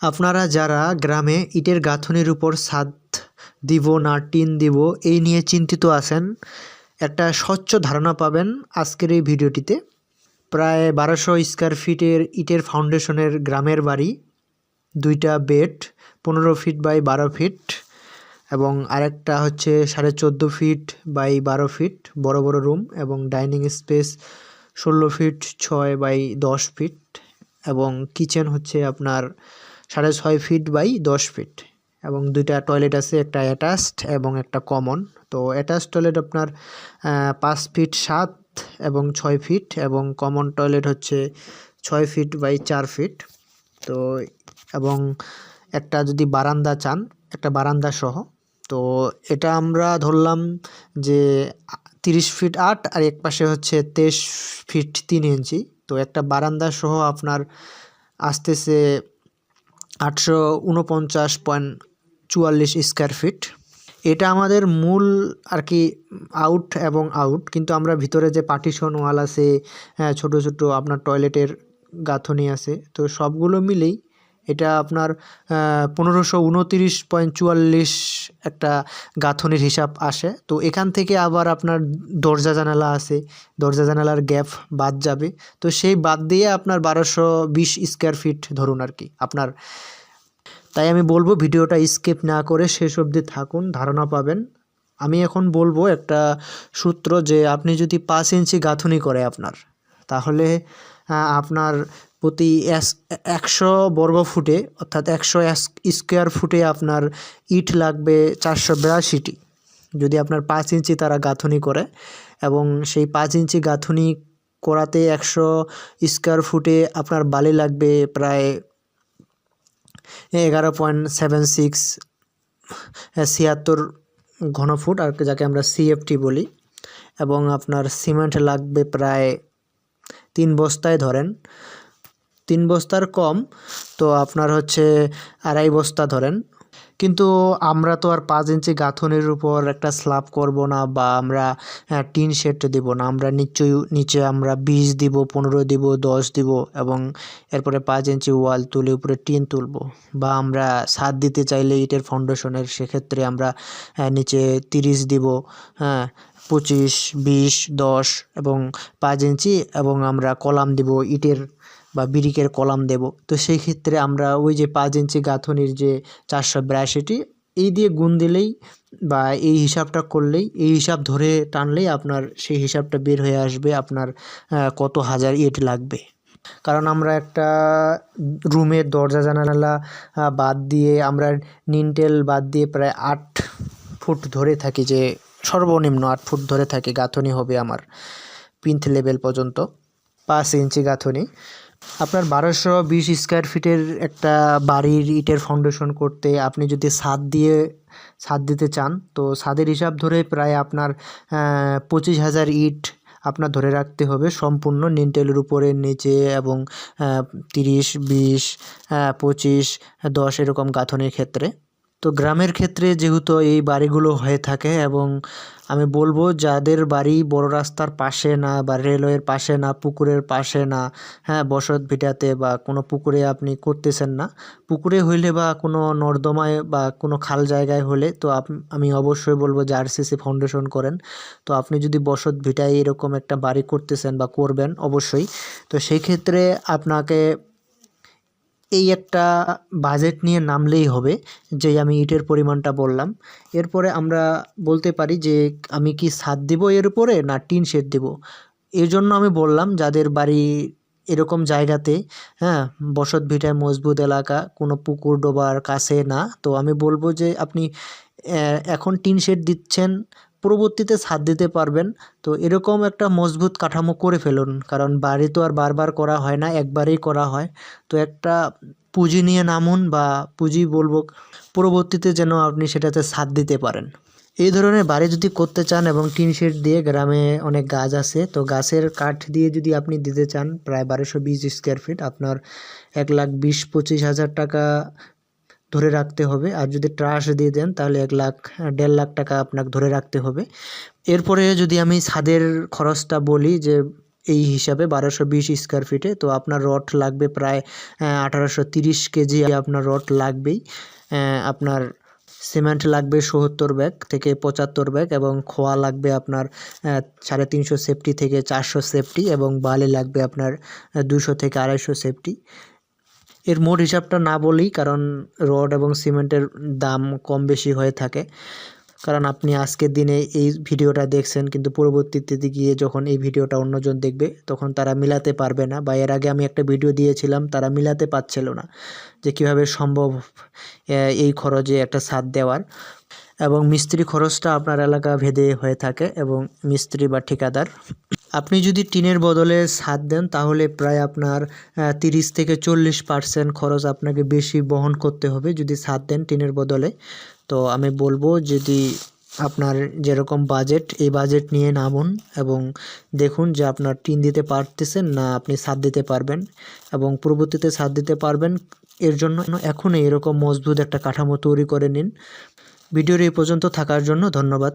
আপনারা যারা গ্রামে ইটের গাঁথনির উপর ছাদ দিব না টিন দিব, এই নিয়ে চিন্তিত আছেন, একটা স্বচ্ছ ধারণা পাবেন আজকের এই ভিডিওটিতে। প্রায় বারোশো স্কোয়ার ফিটের ইটের ফাউন্ডেশনের গ্রামের বাড়ি, দুইটা বেড, পনেরো ফিট বাই বারো ফিট, এবং আরেকটা হচ্ছে সাড়ে চোদ্দ ফিট বাই বারো ফিট, বড় বড় রুম এবং ডাইনিং স্পেস ষোলো ফিট, ছয় বাই দশ ফিট, এবং কিচেন হচ্ছে আপনার সাড়ে ছয় ফিট বাই দশ ফিট এবং দুইটা টয়লেট আছে, একটা অ্যাটাচড এবং একটা কমন তো অ্যাটাচ টয়লেট আপনার পাঁচ ফিট সাত এবং ছয় ফিট এবং কমন টয়লেট হচ্ছে ছয় ফিট বাই চার ফিট তো এবং একটা যদি বারান্দা চান, একটা বারান্দা সহ। তো এটা আমরা ধরলাম যে তিরিশ ফিট আট আর এক পাশে হচ্ছে তেইশ ফিট তিন ইঞ্চি। তো একটা বারান্দা সহ আপনার আসতেছে আটশো উনপঞ্চাশ পয়েন্ট চুয়াল্লিশ স্কোয়ার ফিট। এটা আমাদের মূল আর কি আউট এবং আউট কিন্তু আমরা ভিতরে যে পার্টিশন ওয়াল আছে হ্যাঁ ছোটো ছোটো আপনার টয়লেটের গাঁথনি আছে, তো সবগুলো মিলেই এটা আপনার পনেরোশো উনতিরিশ পয়েন্ট চুয়াল্লিশ একটা গাঁথনির হিসাব আসে। তো এখান থেকে আবার আপনার দরজা জানালা আছে, দরজা জানালার গ্যাপ বাদ যাবে। তো সেই বাদ দিয়ে আপনার বারোশো বিশ স্কোয়ার ফিট ধরুন আর কি, আপনার। তাই আমি বলব ভিডিওটা স্কিপ না করে শেষ অবধি থাকুন, ধারণা পাবেন। আমি এখন বলব একটা সূত্র যে আপনি যদি পাঁচ ইঞ্চি গাঁথনি করে আপনার, তাহলে আপনার প্রতি একশো বর্গ ফুটে, অর্থাৎ একশো স্কোয়ার ফুটে আপনার ইট লাগবে চারশো বিরাশিটি। যদি আপনার পাঁচ ইঞ্চি তারা গাঁথনি করে এবং সেই পাঁচ ইঞ্চি গাঁথনি করাতে একশো স্কোয়ার ফুটে আপনার বালি লাগবে প্রায় এগারো পয়েন্ট সেভেন সিক্স ছিয়াত্তর ঘনফুট, আর যাকে আমরা সিএফটি বলি। এবং আপনার সিমেন্ট লাগবে প্রায় তিন বস্তায় ধরেন। তিন বস্তার কম, তো আপনার হচ্ছে আড়াই বস্তা ধরেন। কিন্তু আমরা তো আর পাঁচ ইঞ্চি গাঁথনির উপর একটা স্ল্যাব করব না বা আমরা টিন শেড দিব না। আমরা নিচে নিচে আমরা বিশ দিব, পনেরো দিব, দশ দিব এবং এরপরে পাঁচ ইঞ্চি ওয়াল তুলে উপরে টিন তুলবো বা আমরা ছাদ দিতে চাইলে ইটের ফাউন্ডেশনের সেক্ষেত্রে আমরা নিচে তিরিশ দিব হ্যাঁ পঁচিশ, বিশ, দশ এবং পাঁচ ইঞ্চি এবং আমরা কলাম দিব ইটের বা বিরিকের কলাম দেব। তো সেই ক্ষেত্রে আমরা ওই যে পাঁচ ইঞ্চি গাঁথনির যে চারশো বিরাশিটি, এই দিয়ে গুণ দিলেই বা এই হিসাবটা করলেই, এই হিসাব ধরে টানলেই আপনার সেই হিসাবটা বের হয়ে আসবে, আপনার কত হাজার ইট লাগবে। কারণ আমরা একটা রুমের দরজা জানালা বাদ দিয়ে আমরা নিনটেল বাদ দিয়ে প্রায় আট ফুট ধরে থাকি যে, সর্বনিম্ন আট ফুট ধরে থাকি, গাঁথনি হবে আমার পিন্থ লেভেল পর্যন্ত, পাঁচ ইঞ্চি গাঁথনি। আপনার বারোশো বিশ স্কোয়ার ফিটের একটা বাড়ির ইটের ফাউন্ডেশন করতে আপনি যদি ছাদ দিয়ে, ছাদ দিতে চান, তো ছাদের হিসাব ধরে প্রায় আপনার পঁচিশ হাজার ইট আপনার ধরে রাখতে হবে সম্পূর্ণ নিনটেলের উপরে, নিচে এবং তিরিশ, বিশ পঁচিশ, দশ এরকম গাঁথনের ক্ষেত্রে। তো গ্রামের ক্ষেত্রে যেহেতু এই বাড়িগুলো হয়ে থাকে এবং আমি বলব যাদের বাড়ি বড় রাস্তার পাশে না বা রেলওয়ের পাশে না, পুকুরের পাশে না হ্যাঁ বসত ভিটাতে বা কোনো পুকুরে আপনি করতেছেন না, পুকুরে হইলে বা কোনো নর্দমায় বা কোনো খাল জায়গায় হলে তো আমি অবশ্যই বলব যে আরসিসি ফাউন্ডেশন করেন। তো আপনি যদি বসত ভিটায় এরকম একটা বাড়ি করতেছেন বা করবেন অবশ্যই। তো সেই ক্ষেত্রে আপনাকে এই একটা বাজেট নিয়ে নামলেই হবে যে আমি ইটের পরিমাণটা বললাম। এরপরে আমরা বলতে পারি যে, আমি কি ছাদ দিব এর উপরে না টিন শেড দিব? এর জন্য আমি বললাম, যাদের বাড়ি এরকম জায়গাতে হ্যাঁ বসত ভিটায় মজবুত এলাকা, কোনো পুকুর, ডোবার কাছে না, তো আমি বলব যে, আপনি এখন টিন শেড দিচ্ছেন পরবর্তীতে ছাদ দিতে পারবেন। তো এরকম একটা মজবুত কাঠামো করে ফেলুন। কারণ বাড়ি তো আর বারবার করা হয় না, একবারেই করা হয়। তো একটা পুঁজি নিয়ে নামুন বা পুঁজি বলব, পরবর্তীতে যেন আপনি সেটাতে ছাদ দিতে পারেন। এই ধরনের বাড়ি যদি করতে চান এবং টিন শেড দিয়ে গ্রামে অনেক গাছ আছে, তো গাছের কাঠ দিয়ে যদি আপনি দিতে চান, প্রায় বারোশো বিশ স্কোয়ার ফিট আপনার এক লাখ বিশ পঁচিশ হাজার টাকা ধরে রাখতে হবে। আর যদি ট্রাস দিয়ে দেন, তাহলে এক লাখ দেড় লাখ টাকা আপনাকে ধরে রাখতে হবে। এরপরে যদি আমি ছাদের খরচটা বলি যে, এই হিসাবে বারোশো বিশ স্কোয়ার ফিটে তো আপনার রড লাগবে প্রায় আঠারোশো তিরিশ কেজি আপনার রড লাগবেই। আপনার সিমেন্ট লাগবে সত্তর ব্যাগ থেকে পঁচাত্তর ব্যাগ এবং খোয়া লাগবে আপনার সাড়ে তিনশো সেফটি থেকে চারশো সেফটি এবং বালি লাগবে আপনার দুশো থেকে আড়াইশো সেফটি এর মোট হিসাবটা না বলি কারণ রড এবং সিমেন্টের দাম কম বেশি হয়ে থাকে। কারণ আপনি আজকের দিনে এই ভিডিওটা দেখছেন, কিন্তু পরবর্তীতে গিয়ে যখন এই ভিডিওটা অন্যজন দেখবে, তখন তারা মিলাতে পারবে না। বা এর আগে আমি একটা ভিডিও দিয়েছিলাম, তারা মিলাতে পারছিল না যে কীভাবে সম্ভব এই খরচে একটা ছাদ দেওয়ার। এবং মিস্ত্রি খরচটা আপনার এলাকা ভেদে হয়ে থাকে এবং মিস্ত্রি বা ঠিকাদার আপনি যদি টিনের বদলে ছাদ দেন, তাহলে প্রায় আপনার তিরিশ থেকে চল্লিশ পার্সেন্ট খরচ আপনাকে বেশি বহন করতে হবে যদি ছাদ দেন টিনের বদলে। তো আমি বলব যদি আপনার যেরকম বাজেট, এই বাজেট নিয়ে নামুন এবং দেখুন যে আপনার টিন দিতে পারতেছেন না আপনি ছাদ দিতে পারবেন এবং পরবর্তীতে ছাদ দিতে পারবেন, এর জন্য এখনই এরকম মজবুত একটা কাঠামো তৈরি করে নিন। ভিডিওর এই পর্যন্ত থাকার জন্য ধন্যবাদ।